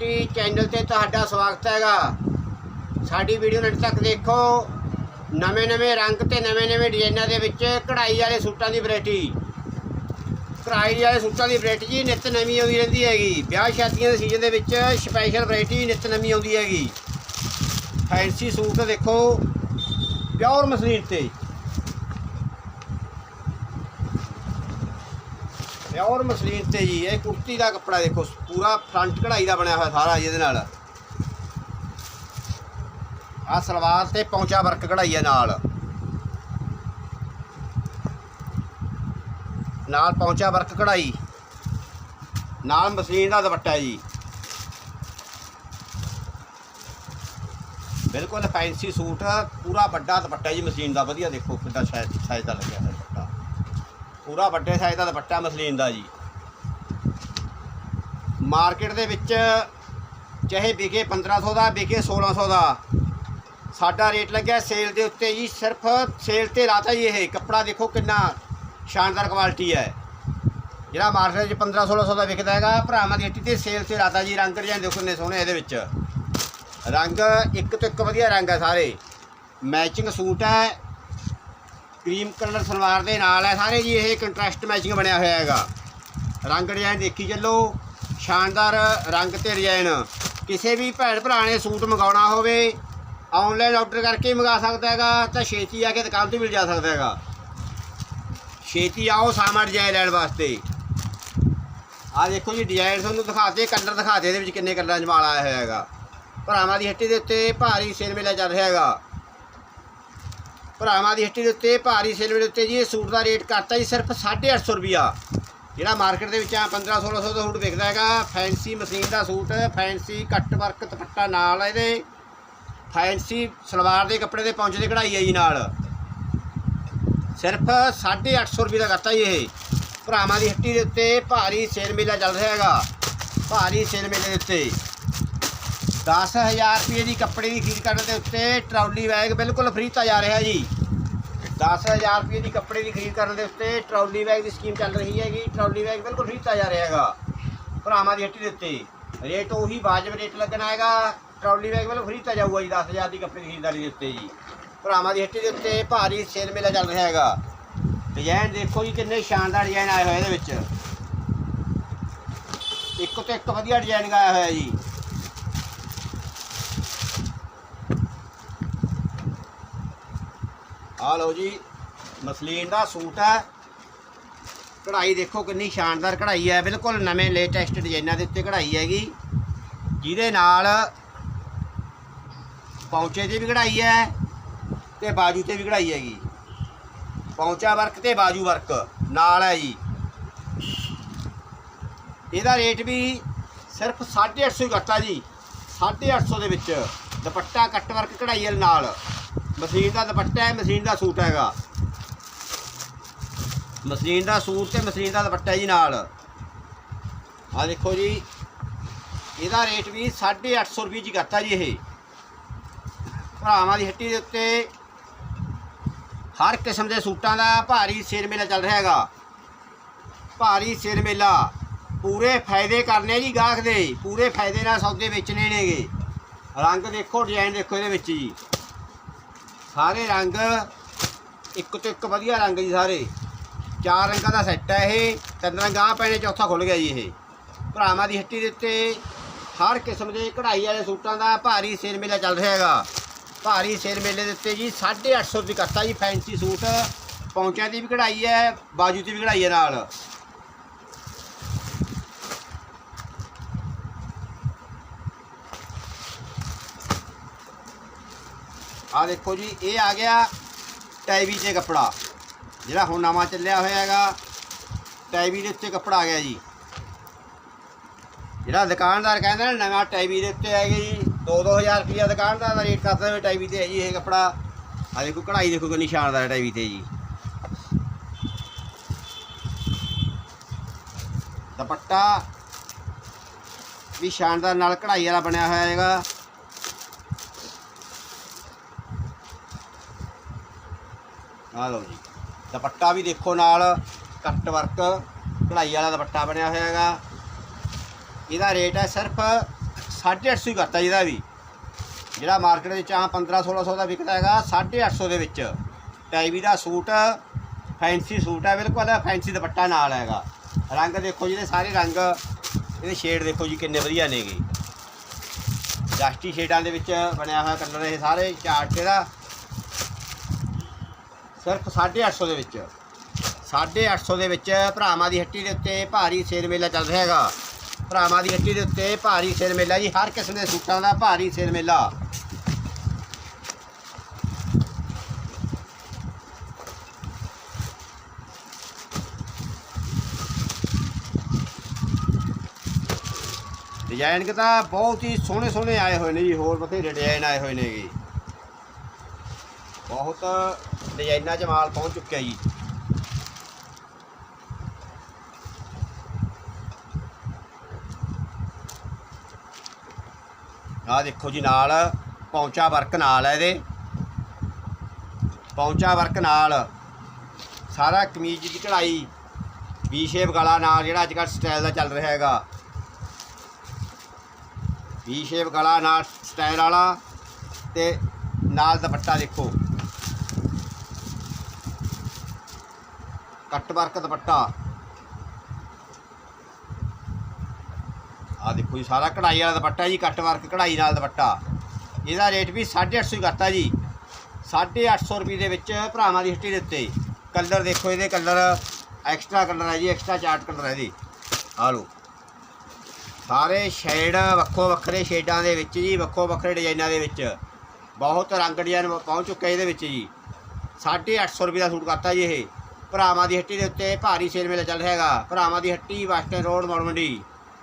Variety channel ਤੇ ਤੁਹਾਡਾ ਸਵਾਗਤ ਹੈਗਾ। ਸਾਡੀ ਵੀਡੀਓ ਨੂੰ ਅੰਤ ਤੱਕ ਦੇਖੋ, ਨਵੇਂ ਨਵੇਂ ਰੰਗ ਤੇ ਨਵੇਂ ਨਵੇਂ ਡਿਜ਼ਾਈਨਾਂ ਦੇ ਵਿੱਚ ਕਢਾਈ ਵਾਲੇ ਸੂਟਾਂ ਦੀ ਵੈਰਾਈਟੀ। ਕਢਾਈ ਵਾਲੇ ਸੂਟਾਂ ਦੀ ਵੈਰਾਈਟੀ ਜੀ ਨਿਤ ਨਵੀਂ ਆਉਂਦੀ ਰਹਿੰਦੀ ਹੈਗੀ। ਵਿਆਹ ਸ਼ਾਦੀਆਂ ਦੇ ਸੀਜ਼ਨ ਦੇ ਵਿੱਚ ਸਪੈਸ਼ਲ ਵੈਰਾਈਟੀ ਨਿਤ ਨਵੀਂ ਆਉਂਦੀ ਹੈਗੀ। ਫੈਂਸੀ ਸੂਟ ਦੇਖੋ ਪਿਓਰ ਮਸਲੀਨ ਤੇ। ਪਿਓਰ ਮਸਲੀਨ ਤੇ ਜੀ, ਇਹ ਕੁਰਤੀ ਦਾ ਕੱਪੜਾ ਦੇਖੋ, ਪੂਰਾ ਫਰੰਟ ਕਢਾਈ ਦਾ ਬਣਿਆ ਹੋਇਆ ਸਾਰਾ ਇਹਦੇ ਨਾਲ। ਆ ਸਲਵਾਰ ਤੇ ਪੌਂਚਾ ਵਰਕ ਕਢਾਈ ਹੈ ਨਾਲ। ਨਾਲ ਪੌਂਚਾ ਵਰਕ ਕਢਾਈ। ਨਾਲ ਮਸਲੀਨ ਦਾ ਦੁਪੱਟਾ ਜੀ। ਬਿਲਕੁਲ ਫੈਂਸੀ ਸੂਟ, ਪੂਰਾ ਵੱਡਾ ਦੁਪੱਟਾ ਜੀ ਮਸ਼ੀਨ ਦਾ, ਵਧੀਆ ਦੇਖੋ ਕਿੰਨਾ ਸ਼ਾਇਦ ਸਾਈਜ਼ ਦਾ ਲੱਗਿਆ ਹੋਇਆ। ਪੂਰਾ ਵੱਡੇ ਸਾਈਜ਼ ਦਾ ਦੁਪੱਟਾ ਮਸ਼ੀਨ ਦਾ ਜੀ। ਮਾਰਕੀਟ ਦੇ ਵਿੱਚ ਚਾਹੇ ਵਿਕੇ 1500 ਦਾ, ਵਿਕੇ 1600 ਦਾ, ਸਾਡਾ ਰੇਟ ਲੱਗਿਆ ਸੇਲ ਦੇ ਉੱਤੇ ਜੀ, ਸਿਰਫ ਸੇਲ ਤੇ ਲਾਤਾ ਜੀ ਇਹ। ਕੱਪੜਾ ਦੇਖੋ ਕਿੰਨਾ ਸ਼ਾਨਦਾਰ ਕੁਆਲਿਟੀ ਹੈ। ਜਿਹੜਾ ਮਾਰਕੀਟ ਵਿੱਚ 1500 1600 ਦਾ ਵਿਕਦਾ ਹੈਗਾ, ਭਰਾਵਾਂ ਦੀ ਹੱਟੀ ਤੇ ਸੇਲ ਤੇ ਲਾਤਾ ਜੀ, ਰੰਗ ਡਿਜ਼ਾਈਨ ਦੇਖੋ ਕਿੰਨੇ ਸੋਹਣੇ ਇਹਦੇ ਵਿੱਚ। ਰੰਗ ਇੱਕ ਤੋਂ ਇੱਕ ਵਧੀਆ ਰੰਗ ਹੈ ਸਾਰੇ। ਮੈਚਿੰਗ ਸੂਟ ਹੈ ਕਰੀਮ ਕਲਰ ਸਲਵਾਰ ਦੇ ਨਾਲ ਹੈ ਸਾਰੇ ਜੀ, ਇਹ ਕੰਟਰਾਸਟ ਮੈਚਿੰਗ ਬਣਿਆ ਹੋਇਆ ਹੈਗਾ। ਰੰਗ ਡਿਜ਼ਾਈਨ ਦੇਖੀ ਚੱਲੋ। ਸ਼ਾਨਦਾਰ ਰੰਗ ਤੇ ਡਿਜ਼ਾਈਨ ਕਿਸੇ ਵੀ ਭੈਣ ਭਰਾ ਨੇ ਸੂਟ ਮੰਗਾਉਣਾ ਹੋਵੇ ਆਨਲਾਈਨ ਆਰਡਰ ਕਰਕੇ ਮੰਗਾ ਸਕਦਾ ਹੈਗਾ, ਤਾਂ ਛੇਤੀ ਆ ਕੇ ਦੁਕਾਨ ਤੇ ਮਿਲ ਜਾ ਸਕਦਾ ਹੈਗਾ। ਛੇਤੀ ਆਓ ਸਾਮਾਨ ਡਿਜ਼ਾਈਨ ਲੈਣ ਵਾਸਤੇ। ਆ ਦੇਖੋ ਜੀ ਡਿਜ਼ਾਈਨ ਤੁਹਾਨੂੰ ਦਿਖਾਤੇ ਕਲਰ ਦਿਖਾਤੇ, ਇਹਦੇ ਵਿੱਚ ਕਿੰਨੇ ਕਲਰਾਂ 'ਚ ਮਾਲ ਆਇਆ ਹੋਇਆ ਹੈਗਾ। ਭਰਾਵਾਂ ਦੀ ਹੱਟੀ ਦੇ ਉੱਤੇ ਭਾਰੀ ਸੇਲ ਮੇਲਾ ਚੱਲ ਰਿਹਾ ਹੈਗਾ। ਭਰਾਵਾਂ ਦੀ ਹੱਟੀ ਦੇ ਉੱਤੇ, ਭਾਰੀ ਸੇਲ ਮੇਲੇ ਉੱਤੇ ਜੀ, ਇਹ ਸੂਟ ਦਾ ਰੇਟ ਕਰਤਾ ਜੀ, ਸਿਰਫ 850 ਰੁਪਿਆ ਜਿਹੜਾ ਮਾਰਕੀਟ ਦੇ ਵਿੱਚ ਆ 15 1600 ਦਾ ਸੂਟ ਵਿਕਦਾ ਹੈਗਾ ਫੈਂਸੀ ਮਸ਼ੀਨ ਦਾ suit fancy cut work dupatta ਨਾਲ ਇਹਦੇ ਫੈਂਸੀ ਸਲਵਾਰ ਦੇ ਕੱਪੜੇ ਦੇ ਪੌਂਚੇ ਦੀ ਕਢਾਈ ਹੈ ਜੀ ਨਾਲ। ਸਿਰਫ 850 ਰੁਪਏ ਦਾ ਕਰਤਾ ਜੀ ਇਹ। ਭਰਾਵਾਂ ਦੀ ਹੱਟੀ ਦੇ ਉੱਤੇ ਭਾਰੀ ਸੇਲ ਮੇਲਾ ਚੱਲ ਰਿਹਾ ਹੈਗਾ, ਭਾਰੀ ਸੇਲ ਮੇਲੇ ਦੇ ਉੱਤੇ। 10000 ਰੁਪਏ ਦੀ ਕੱਪੜੇ ਦੀ ਖਰੀਦ ਕਰਨ ਦੇ ਉੱਤੇ ਟਰਾਲੀ ਬੈਗ ਬਿਲਕੁਲ ਫ੍ਰੀ ਦਿੱਤਾ ਜਾ ਰਿਹਾ ਜੀ। 10000 ਰੁਪਏ ਦੀ ਕੱਪੜੇ ਦੀ ਖਰੀਦ ਕਰਨ ਦੇ ਉੱਤੇ ਟਰਾਲੀ ਬੈਗ ਦੀ ਸਕੀਮ ਚੱਲ ਰਹੀ ਹੈਗੀ। ਟਰਾਲੀ ਬੈਗ ਬਿਲਕੁਲ ਫ੍ਰੀ ਦਿੱਤਾ ਜਾ ਰਿਹਾ ਹੈਗਾ। ਭਰਾਵਾਂ ਦੀ ਹੱਟੀ ਦੇ ਉੱਤੇ। ਰੇਟ ਉਹੀ ਵਾਜਬ ਰੇਟ ਲੱਗਣਾ ਹੈਗਾ। ਟਰਾਲੀ ਬੈਗ ਬਿਲਕੁਲ ਫ੍ਰੀ ਦਿੱਤਾ ਜਾਊਗਾ ਜੀ 10000 ਦੀ ਕੱਪੜੇ ਦੀ ਖਰੀਦਦਾਰੀ ਦੇ ਉੱਤੇ ਜੀ। ਭਰਾਵਾਂ ਦੀ ਹੱਟੀ ਦੇ ਉੱਤੇ ਭਾਰੀ ਸੇਲ ਮੇਲਾ ਚੱਲ ਰਿਹਾ ਹੈਗਾ। ਡਿਜ਼ਾਈਨ ਦੇਖੋ ਜੀ, ਕਿੰਨੇ ਸ਼ਾਨਦਾਰ ਡਿਜ਼ਾਈਨ ਆਏ ਹੋਏ ਇਹਦੇ ਵਿੱਚ। ਇੱਕ ਤੋਂ ਇੱਕ ਵਧੀਆ ਡਿਜ਼ਾਈਨ ਆਇਆ ਹੋਇਆ ਜੀ। ਆ ਲਓ ਜੀ, ਮਸਲੀਨ ਦਾ ਸੂਟ ਹੈ। ਕਢਾਈ ਦੇਖੋ ਕਿੰਨੀ ਸ਼ਾਨਦਾਰ ਕਢਾਈ ਹੈ। ਬਿਲਕੁਲ ਨਵੇਂ ਲੇਟੈਸਟ ਡਿਜ਼ਾਈਨਾਂ ਦੇ ਉੱਤੇ ਕਢਾਈ ਹੈਗੀ। ਜਿਹਦੇ ਨਾਲ ਪੌਂਚੇ 'ਤੇ ਵੀ ਕਢਾਈ ਹੈ ਤੇ ਬਾਜੂ ਤੇ ਵੀ ਕਢਾਈ ਹੈਗੀ। ਪੌਂਚਾ ਵਰਕ ਤੇ ਬਾਜੂ ਵਰਕ ਨਾਲ ਹੈ ਜੀ। ਇਹਦਾ ਰੇਟ ਵੀ ਸਿਰਫ 850 ਹੀ ਕਰਤਾ ਜੀ। 850 ਦੇ ਵਿੱਚ ਦੁਪੱਟਾ ਕੱਟ ਵਰਕ ਕਢਾਈ ਵਾਲੇ ਨਾਲ। ਮਸ਼ੀਨ ਦਾ ਦੁਪੱਟਾ ਹੈ, ਮਸ਼ੀਨ ਦਾ ਸੂਟ ਹੈਗਾ। ਮਸ਼ੀਨ ਦਾ ਸੂਟ ਤੇ ਮਸ਼ੀਨ ਦਾ ਦੁਪੱਟਾ ਜੀ ਨਾਲ। ਆ ਦੇਖੋ ਜੀ, ਇਹਦਾ ਰੇਟ ਵੀ 850 ਰੁਪਏ ਜੀ ਕਰਤਾ ਜੀ ਇਹ। ਭਰਾਵਾਂ ਦੀ ਹੱਟੀ ਦੇ ਉੱਤੇ ਹਰ ਕਿਸਮ ਦੇ ਸੂਟਾਂ ਦਾ ਭਾਰੀ ਸੇਲ ਮੇਲਾ ਚੱਲ ਰਿਹਾ ਹੈਗਾ। ਭਾਰੀ ਸੇਲ ਮੇਲਾ। ਪੂਰੇ ਫਾਇਦੇ ਕਰਨੇ ਜੀ ਗਾਹਕ ਦੇ। ਪੂਰੇ ਫਾਇਦੇ ਨਾਲ ਸੌਦੇ ਵੇਚਣੇ ਨੇਗੇ। ਰੰਗ ਦੇਖੋ ਡਿਜ਼ਾਈਨ ਦੇਖੋ ਇਹਦੇ ਵਿੱਚ ਜੀ। ਸਾਰੇ ਰੰਗ ਇੱਕ ਤੋਂ ਇੱਕ ਵਧੀਆ ਰੰਗ ਜੀ ਸਾਰੇ। ਚਾਰ ਰੰਗਾਂ ਦਾ ਸੈੱਟ ਹੈ ਇਹ, ਤਿੰਨ ਰੰਗ ਆ ਪੈਣੇ ਚੌਥਾ ਖੁੱਲ ਗਿਆ ਜੀ ਇਹ। ਭਰਾਵਾਂ ਦੀ ਹੱਟੀ ਦੇ ਉੱਤੇ ਹਰ ਕਿਸਮ ਦੇ ਕਢਾਈ ਵਾਲੇ ਸੂਟਾਂ ਦਾ ਭਾਰੀ ਸੇਲ ਮੇਲਾ ਚੱਲ ਰਿਹਾ ਹੈਗਾ। ਭਾਰੀ ਸੇਲ ਮੇਲੇ ਦੇ ਉੱਤੇ ਜੀ 850 ਦੀ ਕਰਤਾ ਜੀ ਫੈਂਸੀ ਸੂਟ। ਪੌਂਚਿਆਂ ਦੀ ਵੀ ਕਢਾਈ ਹੈ, ਬਾਜੂ ਦੀ ਵੀ ਕਢਾਈ ਹੈ ਨਾਲ। ਆ ਦੇਖੋ ਜੀ, ਇਹ ਆ ਗਿਆ ਟਾਈਵੀ ਤੇ ਕੱਪੜਾ, ਜਿਹੜਾ ਹੁਣ ਨਵਾਂ ਚੱਲਿਆ ਹੋਇਆ ਹੈਗਾ, ਟਾਈਵੀ ਦੇ ਉੱਤੇ ਕੱਪੜਾ ਆ ਗਿਆ ਜੀ। ਜਿਹੜਾ ਦੁਕਾਨਦਾਰ ਕਹਿੰਦਾ ਨਾ, ਨਵਾਂ ਟਾਈਵੀ ਦੇ ਉੱਤੇ ਹੈਗੇ ਜੀ 2-2000 ਰੁਪਈਆ ਦੁਕਾਨਦਾਰ ਦਾ ਰੇਟ ਕਰਦਾ ਹੋਵੇ ਟਾਈਵੀ ਤੇ ਹੈ ਜੀ ਇਹ ਕੱਪੜਾ। ਆ ਦੇਖੋ, ਕਢਾਈ ਦੇਖੋ ਕਿੰਨੀ ਸ਼ਾਨਦਾਰ ਟਾਈਵੀ ਤੇ ਜੀ। ਦੁਪੱਟਾ ਵੀ ਸ਼ਾਨਦਾਰ ਨਾਲ ਕਢਾਈ ਵਾਲਾ ਬਣਿਆ ਹੋਇਆ ਹੈਗਾ। ਆ ਲਓ ਜੀ। ਦੁਪੱਟਾ ਵੀ ਦੇਖੋ ਨਾਲ ਕੱਟ ਵਰਕ ਕਢਾਈ ਵਾਲਾ ਦੁਪੱਟਾ ਬਣਿਆ ਹੋਇਆ ਹੈਗਾ। ਇਹਦਾ ਰੇਟ ਹੈ ਸਿਰਫ 850 ਹੀ ਕਰਤਾ ਜਿਹਦਾ ਵੀ। ਜਿਹੜਾ ਮਾਰਕੀਟ ਵਿੱਚ ਆ 15 1600 ਦਾ ਵਿਕਦਾ ਹੈਗਾ 850 ਦੇ ਵਿੱਚ। ਟਾਈਵੀ ਦਾ ਸੂਟ ਫੈਂਸੀ ਸੂਟ ਹੈ, ਬਿਲਕੁਲ ਫੈਂਸੀ ਦੁਪੱਟਾ ਨਾਲ ਹੈਗਾ। ਰੰਗ ਦੇਖੋ ਜਿਹਦੇ ਸਾਰੇ ਰੰਗ, ਇਹਦੇ ਸ਼ੇਡ ਦੇਖੋ ਜੀ, ਕਿੰਨੇ ਵਧੀਆ ਨੇਗੇ। ਡਸਟੀ ਸ਼ੇਡਾਂ ਦੇ ਵਿੱਚ ਬਣਿਆ ਹੋਇਆ ਕਲਰ ਇਹ ਸਾਰੇ, ਚਾਰਟ ਇਹਦਾ। ਸਿਰਫ 850 ਦੇ ਵਿੱਚ। 850 ਦੇ ਵਿੱਚ ਭਰਾਵਾਂ ਦੀ ਹੱਟੀ ਦੇ ਉੱਤੇ ਭਾਰੀ ਸੇਲ ਮੇਲਾ ਚੱਲ ਰਿਹਾ ਹੈਗਾ। ਭਰਾਵਾਂ ਦੀ ਹੱਟੀ ਦੇ ਉੱਤੇ ਭਾਰੀ ਸੇਲ ਮੇਲਾ ਜੀ, ਹਰ ਕਿਸਮ ਦੇ ਸੂਟਾਂ ਦਾ ਭਾਰੀ ਸੇਲ ਮੇਲਾ। ਡਿਜ਼ਾਈਨ ਕਿ ਤਾਂ ਬਹੁਤ ਹੀ ਸੋਹਣੇ ਸੋਹਣੇ ਆਏ ਹੋਏ ਨੇ ਜੀ, ਹੋਰ ਬਥੇਰੇ ਡਿਜ਼ਾਈਨ ਆਏ ਹੋਏ ਨੇ ਜੀ। ਬਹੁਤ ਡਿਜ਼ਾਈਨਾਂ 'ਚ ਮਾਲ ਪਹੁੰਚ ਚੁੱਕਿਆ ਜੀ। ਆਹ ਦੇਖੋ ਜੀ ਨਾਲ ਪੌਂਚਾ ਵਰਕ ਨਾਲ ਹੈ ਇਹਦੇ। ਪੌਂਚਾ ਵਰਕ ਨਾਲ। ਸਾਰਾ ਕਮੀਜ਼ ਦੀ ਕਢਾਈ ਵੀ ਸ਼ੇਪ ਗਲਾ ਨਾਲ ਜਿਹੜਾ ਅੱਜ ਕੱਲ੍ਹ ਸਟਾਈਲ ਦਾ ਚੱਲ ਰਿਹਾ ਹੈਗਾ। ਵੀ ਸ਼ੇਪ ਗਲਾ ਨਾਲ ਸਟਾਈਲ ਵਾਲਾ ਤੇ ਨਾਲ ਦੁਪੱਟਾ ਦੇਖੋ। ਕੱਟ ਵਰਕ ਦੁਪੱਟਾ। ਆ ਦੇਖੋ ਜੀ, ਸਾਰਾ ਕਢਾਈ ਵਾਲਾ ਦੁਪੱਟਾ ਜੀ, ਕੱਟ ਵਰਕ ਕਢਾਈ ਨਾਲ ਦੁਪੱਟਾ। ਇਹਦਾ ਰੇਟ ਵੀ 850 ਹੀ ਕਰਤਾ ਜੀ। 850 ਰੁਪਏ ਦੇ ਵਿੱਚ ਭਰਾਵਾਂ ਦੀ ਹੱਟੀ ਦੇ ਉੱਤੇ। ਕਲਰ ਦੇਖੋ, ਇਹਦੇ ਕਲਰ ਐਕਸਟਰਾ ਕਲਰ ਹੈ ਜੀ, ਐਕਸਟਰਾ ਚਾਰਟ ਕਲਰ ਹੈ ਜੀ। ਆ ਲਓ। ਸਾਰੇ ਸ਼ੇਡ ਵੱਖੋ ਵੱਖਰੇ ਸ਼ੇਡਾਂ ਦੇ ਵਿੱਚ ਜੀ, ਵੱਖੋ ਵੱਖਰੇ ਡਿਜ਼ਾਈਨਾਂ ਦੇ ਵਿੱਚ। ਬਹੁਤ ਰੰਗ ਡਿਜ਼ਾਈਨ ਪਹੁੰਚ ਚੁੱਕੇ ਇਹਦੇ ਵਿੱਚ ਜੀ। 850 ਰੁਪਏ ਦਾ ਸੂਟ ਕਰਤਾ ਜੀ ਇਹ। ਭਰਾਵਾਂ ਦੀ ਹੱਟੀ ਦੇ ਉੱਤੇ ਭਾਰੀ ਸੇਲ ਮੇਲਾ ਚੱਲ ਰਿਹਾ ਹੈਗਾ। ਭਰਾਵਾਂ ਦੀ ਹੱਟੀ ਵਾਸਟਨ ਰੋਡ, ਮੋੜ ਮੰਡੀ।